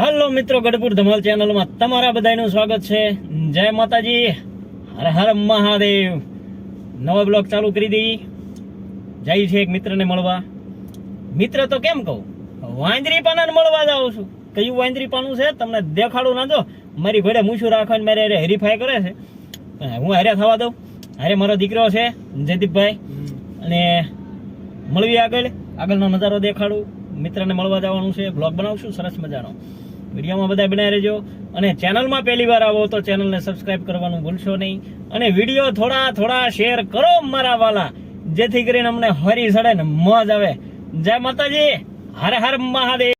હાલો મિત્રો, ગઢપુર ધમાલ ચેનલમાં તમારા બધાનું સ્વાગત છે. જય માતાજી. હર હર મહાદેવ. નવો બ્લોગ ચાલુ કરી દઈ. જાય છે એક મિત્રને મળવા. મિત્ર તો કેમ કહું? વાંદરી પાનાને મળવા જાઉં છું. કયું વાંદરી પાનું છે? તમને દેખાડું ના જો મારી ઘોડે મૂછું રાખવાની મારે અરે હરીફાઈ કરે છે. હું હારે થવા દઉં. હારે મારો દીકરો છે, જયદીપભાઈ. અને મળવી આગળ. આગળનો નજારો દેખાડું. મિત્રને મળવા જવાનું છે. બ્લોગ બનાવશું. સરસ મજાનો. વિડીયોમાં બધા બનાવી રહેજો. અને ચેનલમાં પહેલી વાર આવો તો ચેનલને સબસ્ક્રાઇબ કરવાનું ભૂલશો નહીં. અને વીડિયો થોડા થોડા શેર કરો મારા વાલા. જેથી કરીને અમને હરી સડે ને મોજ આવે. જય માતાજી. હર હર મહાદેવ.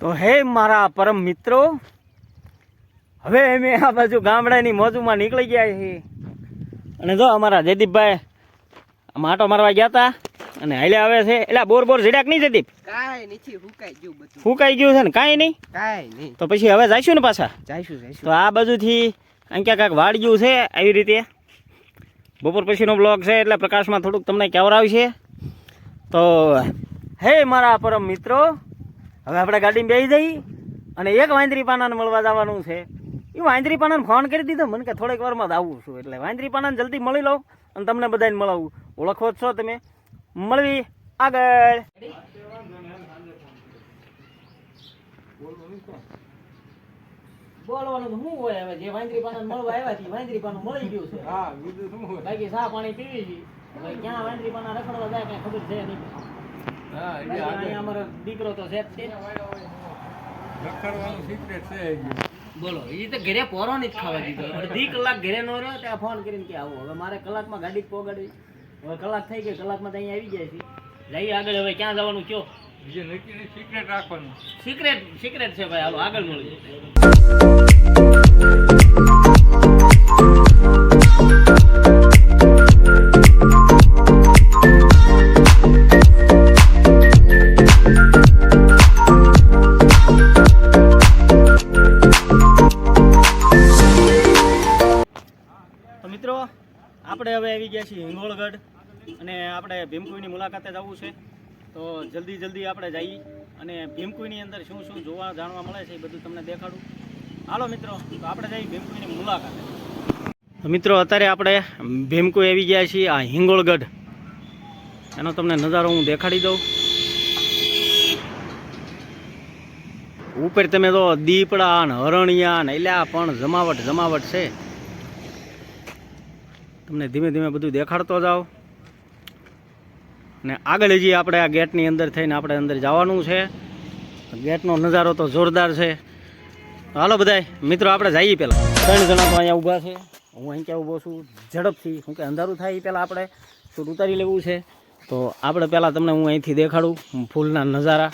તો હે મારા પરમ મિત્રો હવે અમે આ બાજુ ગામડાની મોજુમાં નીકળી ગયા છીએ. અને જો અમારા જયદીપભાઈ માટો મારવા ગયા હતા અને હાલ્યા આવે છે. એટલે બોર બોર ઝીડાક નહીં જયદીપ? કાંઈ નથી હુકાઈ ગયું બધું. ગયું છે ને? કાંઈ નહીં? કાંઈ નહીં. તો પછી હવે જઈશું ને પાછા? જઈશું જઈશું. તો આ બાજુથી અહીં ક્યાંક કાંઈક વાળ્યું છે આવી રીતે. બપોર પછીનો બ્લોગ છે એટલે પ્રકાશમાં થોડુંક તમને કેવરાવશે તો હે મારા પરમ મિત્રો હવે આપણે ગાડીમાં બેસી જઈ અને એક વાંદરી પાનાને મળવા જવાનું છે. એ વાંદરી પાનાને ફોન કરી દીધો. મને કે થોડીક વારમાં જ આવું છું. એટલે વાંદરી પાનાને જલ્દી મળી લઉં અને તમને બધાને મળાવું. ઓળખો જ છો તમે. મળવી આગળ. બોલવાનું તો શું હોય હવે? જે વાંદરી મળવા આવ્યા છે વાંદરી મળી ગયું છે. હા બીજું શું હોય? બાકી ચા પાણી પીવી છે. હવે ક્યાં વાંદરી પાના રખડવા જાય કઈ ખબર છે નહીં. હા એટલે અમારો દીકરો તો છે જ રખડવાનું સિક્રેટ છે. બોલો એ તો ઘરે પોરો નહીં ખાવા દીધો. અડધી કલાક ઘરે નો રહ્યો ત્યાં ફોન કરીને કે આવો. હવે મારે કલાકમાં ગાડી જ પોગાડી હવે કલાક થઈ ગઈ કલાકમાં તો અહીંયા આવી જાય છે. જઈએ આગળ હવે ક્યાં જવાનું કયો? બીજું નક્કી નહીં સિક્રેટ રાખવાનું. સિક્રેટ સિક્રેટ છે ભાઈ હાલો આગળ મળીએ ગયા છીએ હિંગોળગઢ અને આપણે ભીમકુઈની મુલાકાતે જવું છે. તો જલ્દી જલ્દી આપણે જઈએ અને ભીમકુઈની અંદર શું શું જોવા જાણવા મળે છે એ બધું તમને દેખાડું. હાલો મિત્રો, તો આપણે જઈએ ભીમકુઈની મુલાકાતે. મિત્રો, અત્યારે આપણે ભીમકુઈ આવી ગયા છીએ આ હિંગોળગઢ. એનો તમને નજારો હું દેખાડી દઉં. ઉપર તમે તો દીપડા ને હરણિયા ને એટલે પણ જમાવટ જમાવટ છે. તમને ધીમે ધીમે બધું દેખાડતો જાઓ. ને આગળ હજી આપણે આ ગેટની અંદર થઈને આપણે અંદર જવાનું છે. ગેટનો નજારો તો જોરદાર છે. હાલો બધાય, મિત્રો આપણે જઈએ પહેલાં. ત્રણ જણા તો અહીંયા ઊભા છે. હું અહીં ક્યાં ઊભો છું? ઝડપથી. શું કે અંધારું થાય એ પહેલાં આપણે શૂટ ઉતારી લેવું છે. તો આપણે પહેલાં તમને હું અહીંથી દેખાડું. ફૂલના નજારા.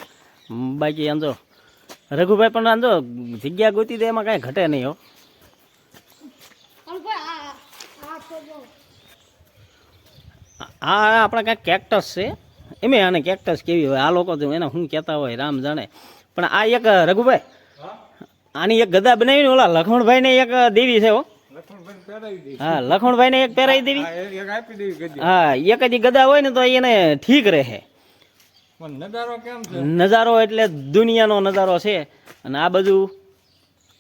બાકી આંધો રઘુભાઈ પણ આંધો જગ્યા ગોતી દે, એમાં કાંઈ ઘટે નહીં હો. આ આપણા કાંઈક કેક્ટસ છે. એમે આને કેક્ટસ કેવી હોય? આ લોકો તો એને શું કહેતા હોય રામ જાણે. પણ આ એક રઘુભાઈ આની એક ગદા બનાવી ને ઓલા લખમણભાઈને એક દેવી છે હો. હા લખમણભાઈને એક પહેરાવી દેવી. હા એક જ ગદા હોય ને તો એને ઠીક રહે. નજારો એટલે દુનિયાનો નજારો છે. અને આ બધું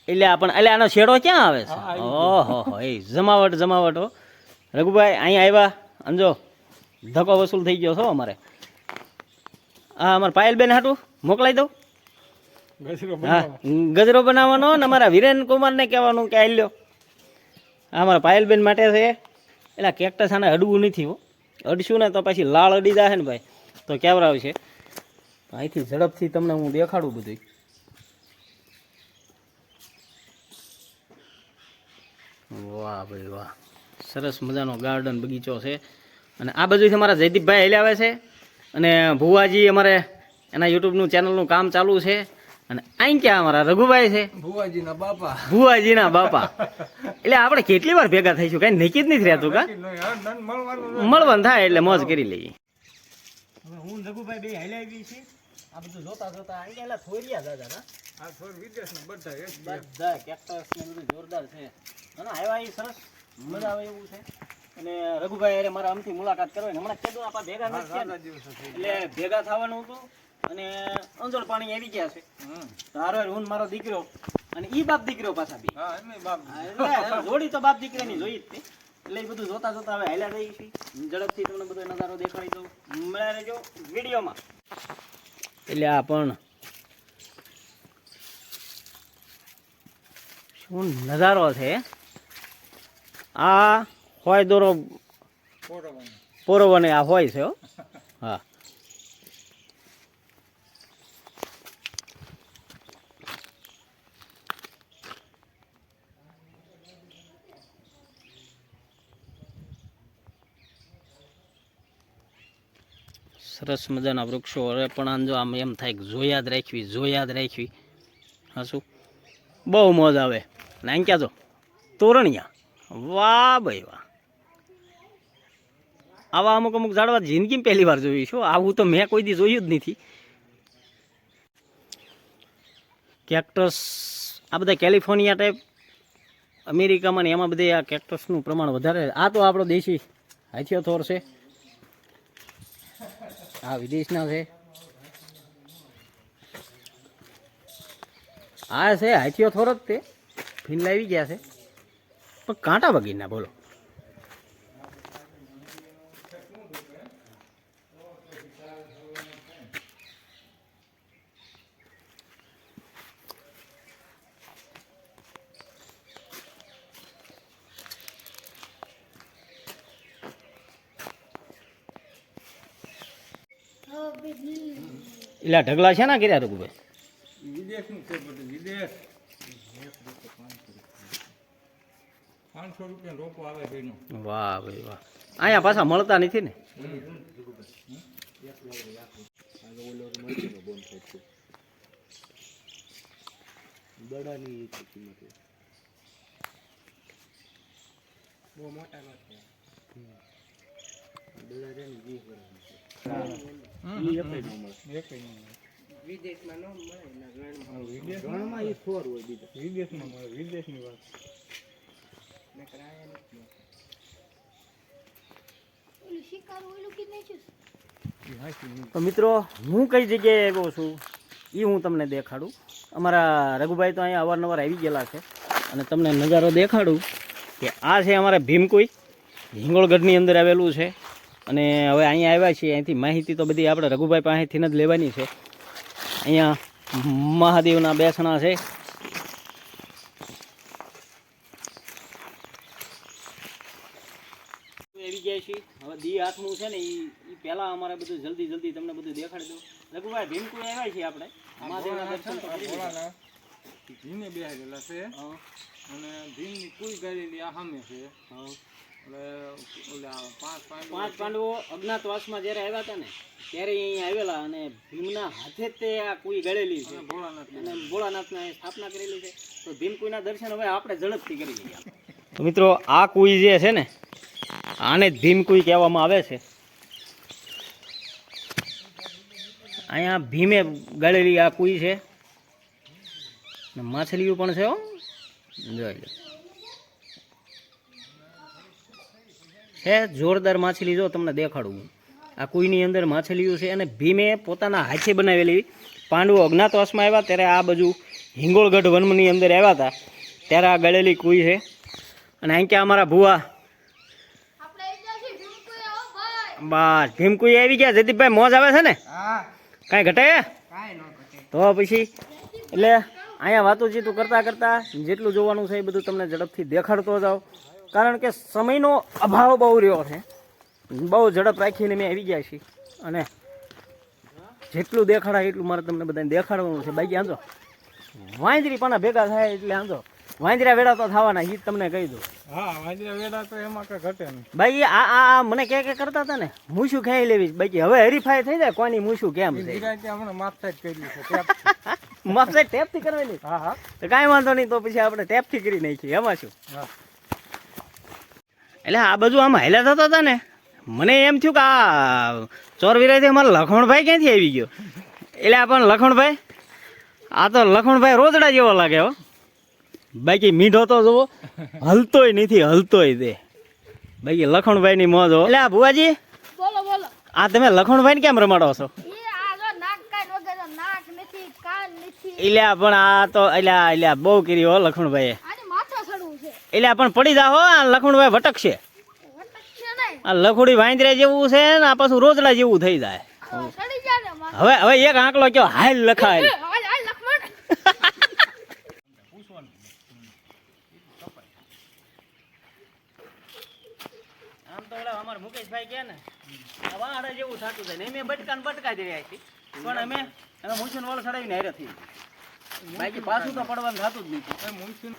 એટલે પણ એટલે આનો શેડો ક્યાં આવે છે? ઓહો એ જમાવટ જમાવટ હો. રઘુભાઈ અહીંયા આવ્યા. અંજો. ધક્કો વસૂલ થઈ ગયો છો અમારે. હા અમારે પાયલબેન હાટું મોકલાઈ દઉં? ગજરો હા ગજરો બનાવવાનો ને અમારા વિરેન કુમારને કહેવાનું કે આ લ્યો. આ અમારા પાયલબેન માટે છે. એટલે કેક્ટસ આને અડવું નથી હો. અડશું ને તો પછી લાળ અડી જાય ને ભાઈ. તો કેવરાવ છે? અહીંથી ઝડપથી તમને હું દેખાડું બધું વાહ ભાઈ વાહ. સરસ મજાનો ગાર્ડન બગીચો છે. અને આ બાજુથી અમારા જયદીપભાઈ હેલે આવે છે. અને ભુવાજી અમારે એના યુટ્યુબનું ચેનલનું કામ ચાલુ છે. અને અહીં ક્યાં અમારા રઘુભાઈ છે? ભુવાજીના બાપા. ભુવાજીના બાપા. એટલે આપણે કેટલી વાર ભેગા થઈશું? કઈ નક્કી જ નથી રહેતું કા? મળવાનું થાય એટલે મોજ કરી લઈએ. હું રઘુભાઈ બે હાલ્યા છે આ બધું જોતા જોતા અહીં એલા થોરિયા દાદા ના આ થોડ વિદેશના બધા બધા કેક્ટસ ને બધું જોરદાર છે. અને આવ્યા એ સરસ. મજા આવે એવું છે. અને રઘુભાઈ અરે મારા આમથી મુલાકાત કરવાની. હમણાં કીધું આપણા ભેગા નથી એટલે ભેગા થવાનું હતું અને અંજળ પાણી આવી ગયા છે. તારો હું મારો દીકરો અને ઈ બાપ દીકરો પાછા બી જોડી તો બાપ દીકરાની જોઈ જ તે એટલે એ બધું જોતા જોતા હવે હાલ્યા રહી છે. ઝડપથી તમને બધો નજારો દેખાડી દઉં. મળ્યા રહેજો વિડીયોમાં. એટલે આ પણ શું નજારો છે? આ હોય દોરો પોરવાની આ હોય છે હો. સરસ મજાના વૃક્ષો હવે પણ આમ જો આમ એમ થાય કે જોયા જ રાખવી જોયા જ રાખવી. હા શું? બહુ મોજ આવે. નાખ્યા જો, તોરણિયા. વાહ ભાઈ વાહ. આવા અમુક અમુક ઝાડવા જિંદગીમાં પહેલી વાર જોયું છું આવું તો મેં કોઈ દી જોયું જ નથી. કેક્ટસ, આ બધા કેલિફોર્નિયા ટાઈપ અમેરિકામાં ને એમાં બધે આ કેક્ટસનું પ્રમાણ વધારે. આ તો આપણો દેશી હાથીઓ થોર છે. આ વિદેશના છે. આ છે હાથીઓ થોર જ તે. ફીન લાવી ગયા છે. પણ કાંટા વગીરના બોલો. એલા ઢગલા છે ને કર્યા રઘુભાઈ? વિદેશનું છે બધું વિદેશ વાહ ભાઈ વાહ. અહીંયા પાછા મળતા નથી ને? તો મિત્રો, હું કઈ જગ્યાએ આવ્યો છું એ હું તમને દેખાડું. અમારા રઘુભાઈ તો અહીંયા અવારનવાર આવી ગયેલા છે અને તમને નજારો દેખાડું કે આ છે અમારા ભીમકુઈ, હિંગોળગઢની અંદર આવેલું છે. અને હવે અહીંયા આવ્યા છીએ અહીંથી માહિતી તો બધી આપણે રઘુભાઈ પાસેથી જ લેવાની છે. અહીંયા મહાદેવના બેસણા છે. આવી ગયા છીએ. હવે દી હાથનું છે ને એ પહેલા અમારે બધું જલ્દી જલ્દી તમને બધું દેખાડી દઉં. રઘુભાઈ ભીમકુ આવ્યા છીએ આપણે? મહાદેવના દર્શન તો કરી ભીમે બેહાડેલા છે. અને ભીમની કુલ ગાડેલી આ સામે છે. પાંચ પાંચ પાંચ પાંડવો અજ્ઞાતવાસમાં જ્યારે આવ્યા હતા ને ત્યારે અહીં આવેલા અને ભીમના હાથે તે આ કુઈ ગળેલી છે. અને ભોળાનાથના. સ્થાપના કરેલી છે. તો ભીમ કુઈના દર્શન હવે આપણે ઝડપથી કરી લઈએ તો મિત્રો આ કુઈ જે છે ને આને જ ભીમકુઈ કહેવામાં આવે છે. અહીંયા ભીમે ગળેલી આ કુઈ છે. માછલીઓ પણ છે હો. જોઈ લો. છે જોરદાર માછલી જો તમને દેખાડું આ કુઈની અંદર માછલીઓ છે અને ભીમે પોતાના હાથે બનાવેલી પાંડવો અજ્ઞાતવાસમાં આવ્યા ત્યારે આ બાજુ હિંગોળગઢ વનની અંદર આવ્યા હતા. ત્યારે આ ગળેલી કુઈ છે. અને અહીં ક્યાં અમારા ભુવા? બસ ભીમકુઈ આવી ગયા. જયદીપભાઈ મોજ આવે છે ને? કાંઈ ઘટે કાંઈ ન ઘટે. તો પછી એટલે અહીંયા વાતોચીતું કરતાં કરતાં જેટલું જોવાનું છે એ બધું તમને ઝડપથી દેખાડતો જાઓ. કારણ કે સમયનો અભાવ બહુ રહ્યો છે. બહુ ઝડપ રાખીને મેં આવી ગયા છીએ. અને જેટલું દેખાડાય એટલું મારે તમને બધાને દેખાડવાનું છે. બાકી આંધો વાંદરી પણ ભેગા થાય એટલે આંધો વાંદરા વેડા તો થવાના એ તમને કહી દઉં. હા વાંદરા વેડા તો એમાં કઈ ઘટે નહીં. બાકી આ આ મને કે કે કરતા હતા ને? મૂછું ખાઈ લેવી? બાકી હવે હરીફાઈ થઈ જાય કોની મૂછું કેમ છે? હમણાં જ કર્યું છે ટેપ. માપસે ટેપથી કરવાની? હા હા. તો કાંઈ વાંધો નહીં તો પછી આપણે ટેપથી કરી નાખીએ. એમાં શું? હા. એટલે આ બધું આમ હાલ્યા થતા હતા ને મને એમ થયું કે આ ચોર વિરાયથી અમારા લખણભાઈ ક્યાંથી આવી ગયો? એટલે પણ લખણભાઈ આ તો લખણભાઈ રોજડા જેવો લાગે હો. બાકી મીઠો તો જુઓ હલતોય નથી હલતોય તે બાકી લખણભાઈ ની મોજ હો. એટલે આ ભુવાજી બોલો બોલો. આ તમે લખણભાઈ ને કેમ રમાડો છો? એટલે પણ આ તો એટલે એટલે બહુ કરી હો લખણભાઈ આને માથા ચડવું છે એટલે પણ પડી જા હો આ લખણભાઈ ભટકશે. આ લખુડી વાંદરા જેવું છે ને આ પાછું રોજડા જેવું થઈ જાય. હવે હવે એક આંકલો કયો હાલ લખાય. એ, હાલ હાલ લક્ષ્મણ આમ તો ઓલા અમારા મુકેશભાઈ કે ને આ જેવું થતું જાય ને મેં બટકા બટકા જ રહ્યા છીએ પણ અમે અમે મૂછું વાળ ચડાવીને પાછું તો પડવાનું થતું જ નથી.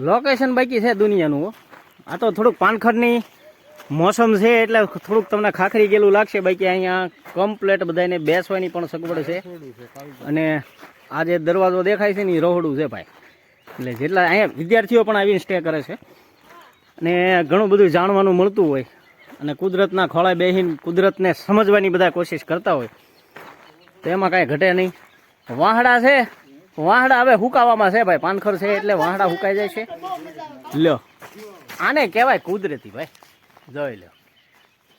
લોકેશન બાકી છે દુનિયાનું આ તો થોડુંક પાનખરની મોસમ છે એટલે થોડુંક તમને ખાખરી ગયેલું લાગશે. બાકી અહીંયા કમ્પ્લેટ બધાને બેસવાની પણ સગવડ છે. અને આ જે દરવાજો દેખાય છે ને એ રોહડું છે ભાઈ. એટલે જેટલા અહીંયા વિદ્યાર્થીઓ પણ આવીને સ્ટે કરે છે. અને ઘણું બધું જાણવાનું મળતું હોય. અને કુદરતના ખોળે બેસીને કુદરતને સમજવાની બધા કોશિશ કરતા હોય. તો એમાં કાંઈ ઘટે નહીં. વાહડા છે. વાહડા હવે હુકાવામાં છે ભાઈ પાનખર છે એટલે વાહડા હુકાઈ જાય છે. લ્યો. આને કહેવાય કુદરતી ભાઈ. જોઈ લ્યો.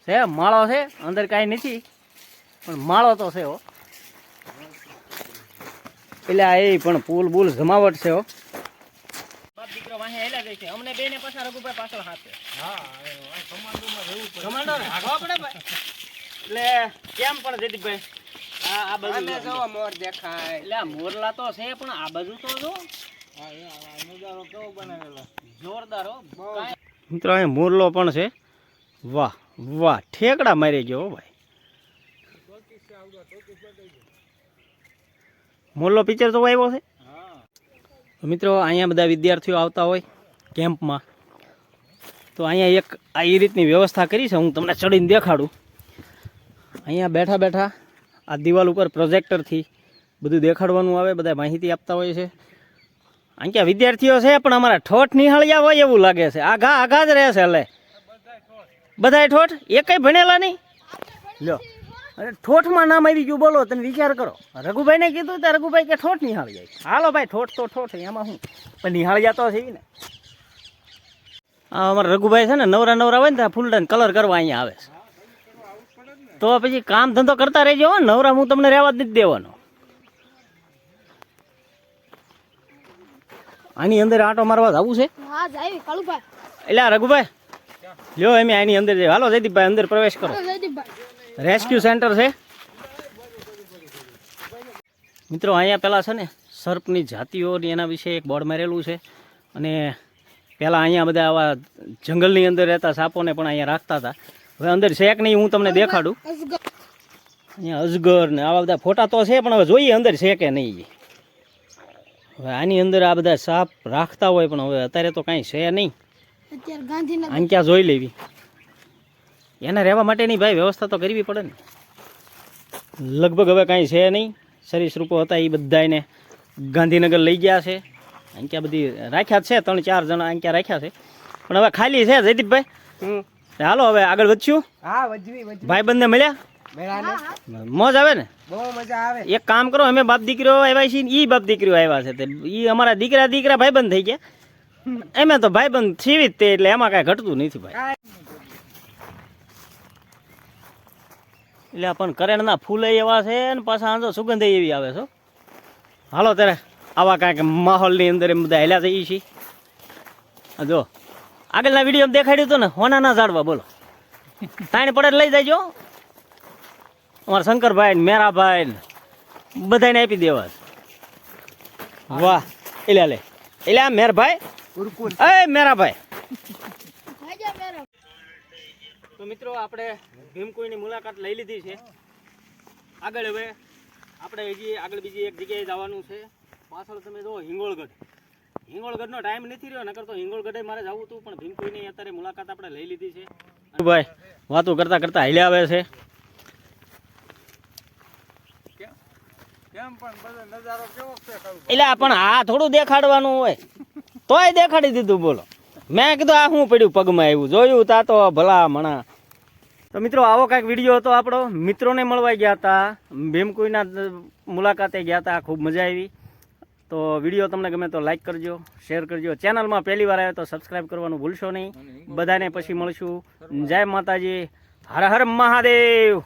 છે માળો છે અંદર કાંઈ નથી પણ માળો તો છે હો. એટલે આ એ પણ પુલ બુલ જમાવટ છે હો. બાપ દીકરો વાહે હેલા જાય છે. અમને બેને પાછા રઘુભાઈ પાછળ હાથે. કમાન્ડો ને ભાગવા પડે ભાઈ. એટલે કેમ પણ જયદીપભાઈ? આ આ બાજુ આને મોર દેખાય. એટલે મોરલા તો છે પણ આ બાજુ તો જો. જોરદાર હો. મિત્રો અહીંયા મોરલો પણ છે. વાહ વાહ ઠેકડા મારી ગયો હો ભાઈ. મોરલો પિક્ચર તો આવ્યો છે? મિત્રો અહીંયા બધા વિદ્યાર્થીઓ આવતા હોય કેમ્પમાં. તો અહીંયા એક આ એ રીતની વ્યવસ્થા કરી છે હું તમને ચડીને દેખાડું. અહીંયા બેઠા બેઠા આ દિવાલ ઉપર પ્રોજેક્ટરથી બધું દેખાડવાનું આવે, બધા માહિતી આપતા હોય છે. અહીં ક્યાં વિદ્યાર્થીઓ છે, પણ અમારા ઠોઠ નિહાળ્યા હોય એવું લાગે છે. આઘા આઘા જ રહે છે એટલે બધાય ઠોઠ? એ કંઈ ભણેલા નહીં? લ્યો. અરે, ઠોઠમાં નામ આવી ગયું, બોલો, તમે વિચાર કરો. રઘુભાઈને કીધું તો રઘુભાઈ કે ઠોઠ નિહાળી જાય હાલો ભાઈ, ઠોઠ તો ઠોઠ એમાં શું? પણ નિહાળ્યા તો છે ને. આ અમારા રઘુભાઈ છે ને, નવરા નવરા હોય ને, ત્યાં ફૂલડાને કલર કરવા અહીંયા આવે છે. તો પછી કામ ધંધો કરતા રહેજો નવરા હું તમને રહેવા જ નથી દેવાનો. આની અંદર આંટો મારવા જવું છે? એટલે રઘુભાઈ લ્યો એમ આની અંદર જઈએ. હાલો જયદીપભાઈ અંદર પ્રવેશ કરો. રેસ્ક્યુ સેન્ટર છે. મિત્રો અહીંયા પેલા છે ને સર્પની જાતિઓની એના વિશે એક બોર્ડ મારેલું છે. અને પહેલાં અહીંયા બધા આવા જંગલની અંદર રહેતા સાપોને પણ અહીંયા રાખતા હતા. હવે અંદર છે કે નહીં હું તમને દેખાડું. અહીંયા અજગર ને આવા બધા ફોટા તો છે પણ હવે જોઈએ અંદર છે કે નહીં હવે આની અંદર આ બધા સાપ રાખતા હોય પણ હવે અત્યારે તો કાંઈ છે નહીં. અત્યારે ગાંધીનગર. આમ ક્યાં જોઈ લેવી? એના રહેવા માટેની ભાઈ વ્યવસ્થા તો કરવી પડે ને. લગભગ હવે કાંઈ છે નહીં. સરીસૃપો હતા એ બધાને ગાંધીનગર લઈ ગયા છે. અહીં ક્યાં બધી રાખ્યા છે ત્રણ ચાર જણા અહીં ક્યાં રાખ્યા છે. પણ હવે ખાલી છે જયદીપભાઈ? હમ. હાલો હવે આગળ વધશું. હા વધવી વજવી ભાઈબંધને મળ્યા? મોજ આવે ને? બહુ મજા આવે. એક કામ કરો અમે બાપ દીકરીઓ આવ્યા છીએ ને ઈ બાપ દીકરીઓ આવ્યા છે. તે ઈ અમારા દીકરા દીકરા ભાઈબંધ થઈ ગયા. એમાં તો ભાઈબંધ સીવી જ તે એટલે એમાં કાંઈ ઘટતું નથી ભાઈ. એટલે પણ કરેણના ફૂલે એવા છે ને પાછા આંધો સુગંધ એવી આવે છે હાલો ત્યારે આવા કાંઈક માહોલની અંદર એમ બધા હેલા થઈ છે જો. આગળના વીડિયો દેખાડ્યું હતું ને હોનાના ઝાડવા બોલો. તાણી પડે લઈ જાયજો અમારા શંકરભાઈ ને મેરાભાઈ ને બધાને આપી દેવા. વાહ એલા લે. એટલે આ મેરભાઈ એ મેરાભાઈ. તો મિત્રો આપણે ભીમકુઈની મુલાકાત લઈ લીધી છે. આગળ હવે આપણે હજી આગળ બીજી એક જગ્યાએ જવાનું છે. પાછળ તમે જુઓ હિંગોળગઢ. હિંગોળગઢનો ટાઈમ નથી રહ્યો નકર તો હિંગોળગઢે મારે જવું હતું પણ ભીમકુઈની અત્યારે મુલાકાત આપણે લઈ લીધી છે. ભાઈ વાતો કરતા કરતા હાલ્યા આવે છે. પણ બધો નજારો કેવો છે કાળુભાઈ? એટલે પણ આ થોડું દેખાડવાનું હોય. તોય દેખાડી દીધું બોલો. મેં કીધું આ શું પડ્યું પગમાં આવ્યું? જોયું તા તો ભલા મણા. તો મિત્રો આવો કાંઈક વીડિયો હતો આપણો. મિત્રોને મળવા ગયા હતા ભીમકુઈના મુલાકાતે ગયા હતા ખૂબ મજા આવી. તો વીડિયો તમને ગમે તો લાઇક કરજો શેર કરજો. ચેનલમાં પહેલી વાર આવ્યો તો સબસ્ક્રાઈબ કરવાનું ભૂલશો નહીં. બધાને પછી મળશું. જય માતાજી. હર હર મહાદેવ.